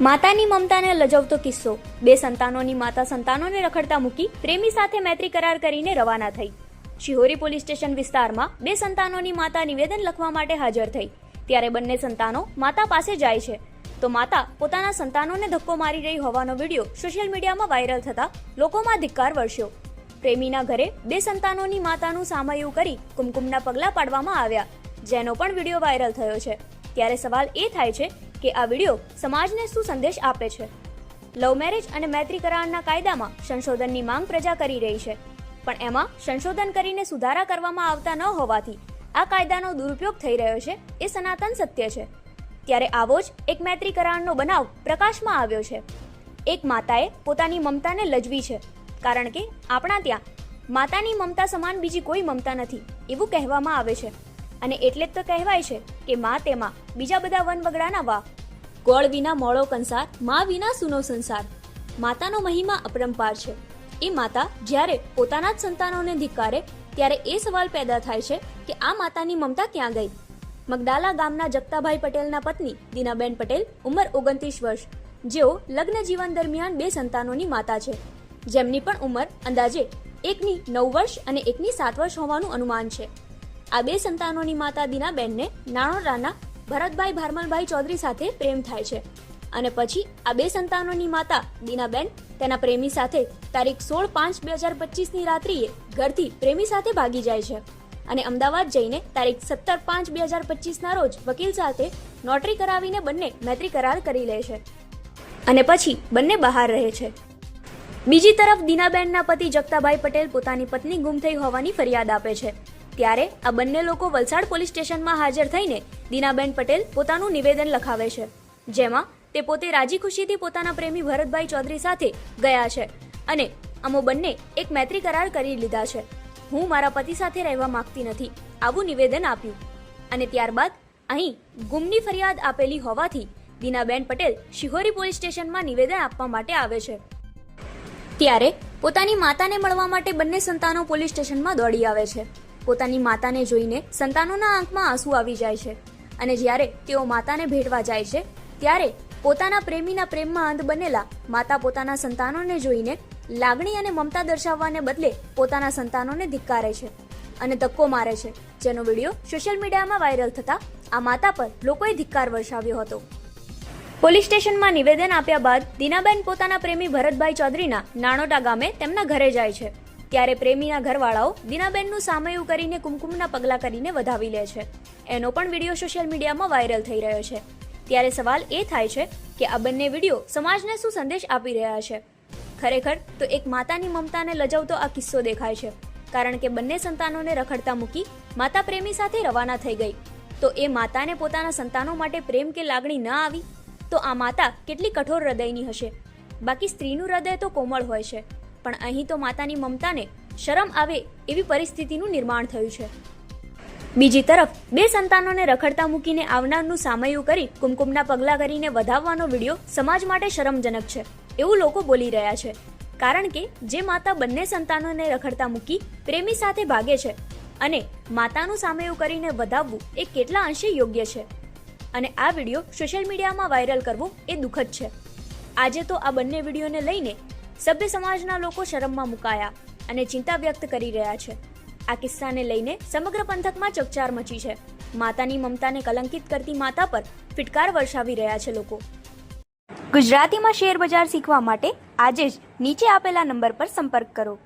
માતાની મમતાને લજવતો કિસ્સો. બે સંતાનોની માતા સંતાનોને રખડતા મૂકી પ્રેમી સાથે મૈત્રી કરાર કરીને રવાના થઈ. શિહોરી પોલીસ સ્ટેશન વિસ્તારમાં બે સંતાનોની માતા નિવેદન લખવા માટે હાજર થઈ. ત્યારે બંને સંતાનો માતા પાસે જાય છે. તો માતા પોતાના સંતાનોને ધક્કો મારી રહી હોવાનો વીડિયો સોશિયલ મીડિયામાં વાયરલ થતા લોકોમાં ધિક્કાર વર્ષ્યો પ્રેમીના ઘરે બે સંતાનોની માતાનું સામયું કરી કુમકુમના પગલાં પાડવામાં આવ્યા, જેનો પણ વીડિયો વાયરલ થયો છે. ત્યારે સવાલ એ થાય છે કે આ વીડિયો સમાજને શું સંદેશ આપે છે? લવ મેરેજ અને મૈત્રી કરારના કાયદામાં સંશોધનની માંગ પ્રજા કરી રહી છે. પણ એમાં સંશોધન કરીને સુધારા કરવામાં આવતા ન હોવાથી આ કાયદાનો દુરુપયોગ થઈ રહ્યો છે એ સનાતન સત્ય છે. ત્યારે આવો જ એક મૈત્રી કરારનો બનાવ પ્રકાશમાં આવ્યો છે. એક માતાએ પોતાની મમતાને લજવી છે. કારણ કે આપણા ત્યાં માતાની મમતા સમાન બીજી કોઈ મમતા નથી એવું કહેવામાં આવે છે. અને એટલે જ તો કહેવાય છે કે મા તેમાં બીજા બધા વનવગડાના વા ગોળ વિના મોળો કંસાર મા વિના સુનો સંસાર. માતાનો મહિમા અપરંપાર છે. એ માતા જ્યારે પોતાના જ સંતાનોને ધિક્કારે, ત્યારે એ સવાલ પેદા થાય છે કે આ માતાની મમતા ક્યાં ગઈ? મગદાલા ગામના જગતાભાઈ પટેલના પત્ની દીનાબેન પટેલ ઉંમર ઓગણત્રીસ વર્ષ. જેઓ લગ્ન જીવન દરમિયાન બે સંતાનોની માતા છે. જેમની પણ ઉંમર અંદાજે એકની નવ વર્ષ અને એકની સાત વર્ષ હોવાનું અનુમાન છે. આ બે સંતાનોની માતા દીનાબેનને નાણોરાના ભરતભાઈ ભારમલભાઈ ચૌધરી સાથે પ્રેમ થાય છે. અને પછી આ બે સંતાનોની માતા દીનાબેન તેના પ્રેમી સાથે તારીખ સોળ પાંચ બે હજાર પચીસની રાત્રિએ ઘરથી પ્રેમી સાથે ભાગી જાય છે. અને અમદાવાદ જઈને તારીખ સત્તર પાંચ બે હજાર પચીસના રોજ વકીલ સાથે નોટરી કરાવીને બંને મૈત્રી કરાર કરી લે છે. અને પછી બંને બહાર રહે છે. બીજી તરફ દીનાબેનના પતિ જગતાભાઈ પટેલ પોતાની પત્ની ગુમ થઈ હોવાની ફરિયાદ આપે છે. ત્યારે આ બંને લોકો વલસાડ પોલીસ સ્ટેશનમાં હાજર થઈને દીનાબેન પટેલ પોતાનું નિવેદન લખાવે છે, જેમાં તે પોતે રાજી ખુશીથી પોતાના પ્રેમી ભરતભાઈ ચૌધરી સાથે ગયા છે અને અમો બંને એક મૈત્રી કરાર કરી લીધા છે. હું મારા પતિ સાથે રહેવા માંગતી નથી, આવું નિવેદન આપ્યું. અને ત્યારબાદ અહીં ગુમની ફરિયાદ આપેલી હોવાથી દીનાબેન પટેલ શિહોરી પોલીસ સ્ટેશનમાં નિવેદન આપવા માટે આવે છે. ત્યારે પોતાની માતાને મળવા માટે બંને સંતાનો પોલીસ સ્ટેશનમાં દોડી આવે છે. પોતાની માતાને જોઈને સંતાનોના આંખમાં આંસુ આવી જાય છે. અને જ્યારે તેઓ માતાને ભેટવા જાય છે, ત્યારે પોતાના પ્રેમીના પ્રેમમાં અંધ બનેલા માતા પોતાના સંતાનોને જોઈને લાગણી અને મમતા દર્શાવવાને બદલે પોતાના સંતાનોને ધિક્કારે છે અને ધક્કો મારે છે. જેનો વીડિયો સોશિયલ મીડિયામાં વાયરલ થતા આ માતા પર લોકોએ ધિક્કાર વર્ષાવ્યો હતો. પોલીસ સ્ટેશનમાં નિવેદન આપ્યા બાદ દીનાબેન પોતાના પ્રેમી ભરતભાઈ ચૌધરીના નાણોટા ગામે તેમના ઘરે જાય છે. ત્યારે પ્રેમીના ઘરવાળાઓ દીનાબેનનું સામયું કરીને કુમકુમના પગલાં કરીને વધાવી લે છે. એનો પણ વીડિયો સોશિયલ મીડિયામાં વાયરલ થઈ રહ્યો છે. ત્યારે સવાલ એ થાય છે કે આ બંને વીડિયો સમાજને શું સંદેશ આપી રહ્યા છે? ખરેખર તો એક માતાની મમતાને લજાવતો આ કિસ્સો દેખાય છે. કારણ કે બંને સંતાનોને રખડતા મૂકી માતા પ્રેમી સાથે રવાના થઈ ગઈ. તો એ માતાને પોતાના સંતાનો માટે પ્રેમ કે લાગણી ન આવી? તો આ માતા કેટલી કઠોર હૃદયની હશે? બાકી સ્ત્રીનું હૃદય તો કોમળ હોય છે. પણ અહીં તો માતાની મમતાને શરમ આવે એવી પરિસ્થિતિનું નિર્માણ થયું છે. બીજી તરફ, બે સંતાનોને રખડતા મૂકીને આવનારનું સામયું કરી કુમકુમના પગલાં કરીને વધાવવાનો વીડિયો સમાજ માટે શરમજનક છે, એવું લોકો બોલી રહ્યા છે. કારણ કે, જે માતા બંને સંતાનોને રખડતા મૂકી પ્રેમી સાથે ભાગે છે અને માતાનું સામયું કરીને વધાવવું એ કેટલા અંશે યોગ્ય છે. અને આ વીડિયો સોશિયલ મીડિયામાં વાયરલ કરવો એ દુઃખદ છે. આજે તો આ બંને વિડીયોને લઈને સભ્ય સમાજના લોકો શરમમાં મુકાયા અને ચિંતા વ્યક્ત કરી રહ્યા છે. આ કિસ્સાને લઈને સમગ્ર પંથકમાં ચકચાર મચી છે. માતાની મમતાને કલંકિત કરતી માતા પર ફિટકાર વર્ષાવી રહ્યા છે લોકો. ગુજરાતીમાં શેર બજાર શીખવા માટે આજે જ નીચે આપેલા નંબર પર સંપર્ક કરો.